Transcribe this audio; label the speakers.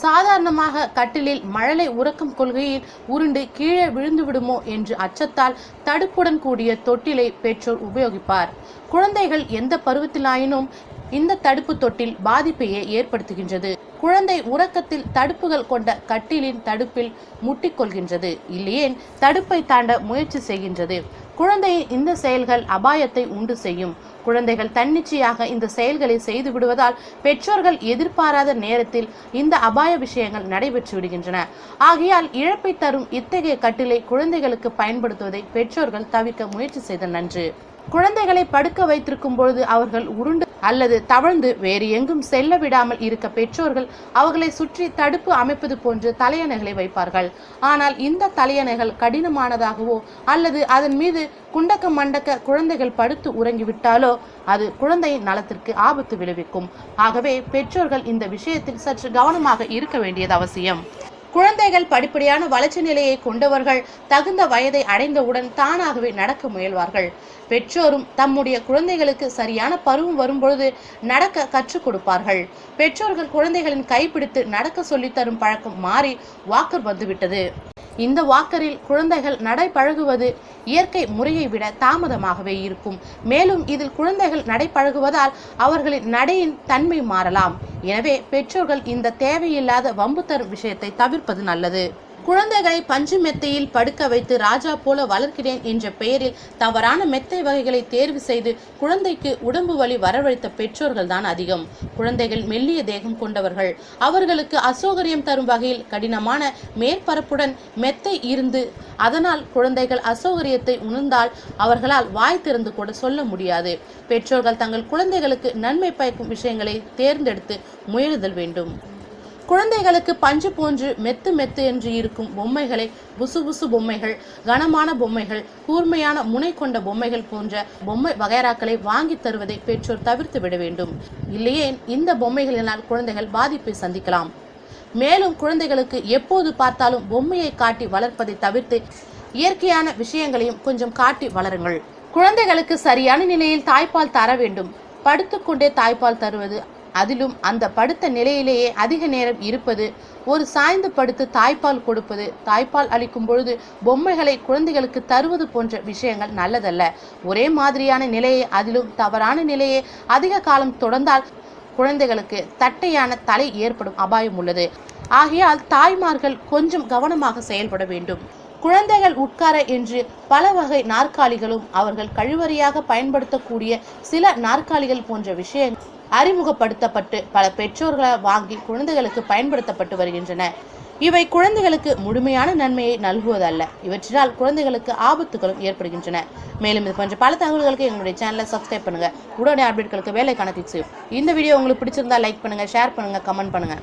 Speaker 1: சாதாரணமாக கட்டிலில் மழலை உறக்கம் கொள்கையில் உருண்டு கீழே விழுந்து விடுமோ என்று அச்சத்தால் தடுப்புடன் கூடிய தொட்டிலை பெற்றோர் உபயோகிப்பார். குழந்தைகள் எந்த பருவத்திலாயினும் இந்த தடுப்பு தொட்டில் பாதிப்பையே ஏற்படுத்துகின்றது. குழந்தை உறக்கத்தில் தடுப்புகள் கொண்ட கட்டிலின் தடுப்பில் முட்டிக்கொள்கின்றது. இல்லையேன் தடுப்பை தாண்ட முயற்சி செய்கின்றது. குழந்தையின் இந்த செயல்கள் அபாயத்தை உண்டு செய்யும். குழந்தைகள் தன்னிச்சையாக இந்த செயல்களை செய்து விடுவதால் பெற்றோர்கள் எதிர்பாராத நேரத்தில் இந்த அபாய விஷயங்கள் நடைபெற்று விடுகின்றன. ஆகையால் இழப்பை தரும் இத்தகைய கட்டிலை குழந்தைகளுக்கு பயன்படுத்துவதை பெற்றோர்கள் தவிர்க்க முயற்சி செய்த நன்று. குழந்தைகளை படுக்க வைத்திருக்கும் பொழுது அவர்கள் உருண்டு அல்லது தவழ்ந்து வேறு எங்கும் செல்ல விடாமல் இருக்க பெற்றோர்கள் அவர்களை சுற்றி தடுப்பு அமைப்பது போன்று தலையணைகளை வைப்பார்கள். ஆனால் இந்த தலையணைகள் கடினமானதாகவோ அல்லது அதன் மீது குண்டக்க மண்டக்க குழந்தைகள் படுத்து உறங்கிவிட்டாலோ அது குழந்தையின் நலத்திற்கு ஆபத்து விளைவிக்கும். ஆகவே பெற்றோர்கள் இந்த விஷயத்தில் சற்று கவனமாக இருக்க வேண்டியது அவசியம். குழந்தைகள் படிப்படியான வளர்ச்சி நிலையை கொண்டவர்கள் தகுந்த வயதை அடைந்தவுடன் தானாகவே நடக்க முயல்வார்கள். பெற்றோரும் தம்முடைய குழந்தைகளுக்கு சரியான பருவம் வரும்பொழுது நடக்க கற்றுக் கொடுப்பார்கள். பெற்றோர்கள் குழந்தைகளின் கைப்பிடித்து நடக்க சொல்லித்தரும் பழக்கம் மாறி வாக்கர் வந்துவிட்டது. இந்த வாக்கரில் குழந்தைகள் நடை பழகுவது இயற்கை முறையை விட தாமதமாகவே இருக்கும். மேலும் இதில் குழந்தைகள் நடை பழகுவதால் அவர்களின் நடையின் தன்மை மாறலாம். எனவே பெற்றோர்கள் இந்த தேவையில்லாத வம்பு தரும் விஷயத்தை தவிர்ப்பது நல்லது. குழந்தைகளை பஞ்சு மெத்தையில் படுக்க வைத்து ராஜா போல வளர்க்கிறேன் என்ற பெயரில் தவறான மெத்தை வகைகளை தேர்வு செய்து குழந்தைக்கு உடம்பு வலி வரவழைத்த பெற்றோர்கள் தான் அதிகம். குழந்தைகள் மெல்லிய தேகம் கொண்டவர்கள். அவர்களுக்கு அசௌகரியம் தரும் வகையில் கடினமான மேற்பரப்புடன் மெத்தை இருந்து அதனால் குழந்தைகள் அசௌகரியத்தை உணர்ந்தால் அவர்களால் வாய் திறந்து கூட சொல்ல முடியாது. பெற்றோர்கள் தங்கள் குழந்தைகளுக்கு நன்மை பயக்கும் விஷயங்களை தேர்ந்தெடுத்து முயலுதல் வேண்டும். குழந்தைகளுக்கு பஞ்சு போன்று மெத்து மெத்து என்று இருக்கும் பொம்மைகளை புசு புசு பொம்மைகள் கனமான பொம்மைகள் கூர்மையான முனை கொண்ட பொம்மைகள் போன்ற பொம்மை வகைராக்களை வாங்கி தருவதை பெற்றோர் தவிர்த்து விட வேண்டும். இல்லையே இந்த பொம்மைகளினால் குழந்தைகள் பாதிப்பை சந்திக்கலாம். மேலும் குழந்தைகளுக்கு எப்போது பார்த்தாலும் பொம்மையை காட்டி வளர்ப்பதை தவிர்த்து இயற்கையான விஷயங்களையும் கொஞ்சம் காட்டி வளருங்கள். குழந்தைகளுக்கு சரியான நிலையில் தாய்ப்பால் தர வேண்டும். படுத்துக்கொண்டே தாய்ப்பால் தருவது அதிலும் அந்த படுத்த நிலையிலேயே அதிக நேரம் இருப்பது ஒரு சாய்ந்து படுத்து தாய்ப்பால் கொடுப்பது தாய்ப்பால் அளிக்கும் பொழுது பொம்மைகளை குழந்தைகளுக்கு தருவது போன்ற விஷயங்கள் நல்லதல்ல. ஒரே மாதிரியான நிலையை அதிலும் தவறான நிலையை அதிக காலம் தொடர்ந்தால் குழந்தைகளுக்கு தட்டையான தலை ஏற்படும் அபாயம் உள்ளது. ஆகையால் தாய்மார்கள் கொஞ்சம் கவனமாக செயல்பட வேண்டும். குழந்தைகள் உட்கார என்று பல வகை நாற்காலிகளும் அவர்கள் கழிவறையாக பயன்படுத்தக்கூடிய சில நாற்காலிகள் போன்ற விஷயங்கள் அறிமுகப்படுத்தப்பட்டு பல பெற்றோர்களால் வாங்கி குழந்தைகளுக்கு பயன்படுத்தப்பட்டு வருகின்றன. இவை குழந்தைகளுக்கு முழுமையான நன்மையை நல்குவதல்ல. இவற்றினால் குழந்தைகளுக்கு ஆபத்துகளும் ஏற்படுகின்றன. மேலும் இது போன்ற பல தகவல்களுக்கு எங்களுடைய சேனலை சப்ஸ்கிரைப் பண்ணுங்க. உடனே அப்டேட்களுக்கு வேலைக்கான டிப்ஸ் இந்த வீடியோ உங்களுக்கு பிடிச்சிருந்தா லைக் பண்ணுங்க ஷேர் பண்ணுங்க கமெண்ட் பண்ணுங்க.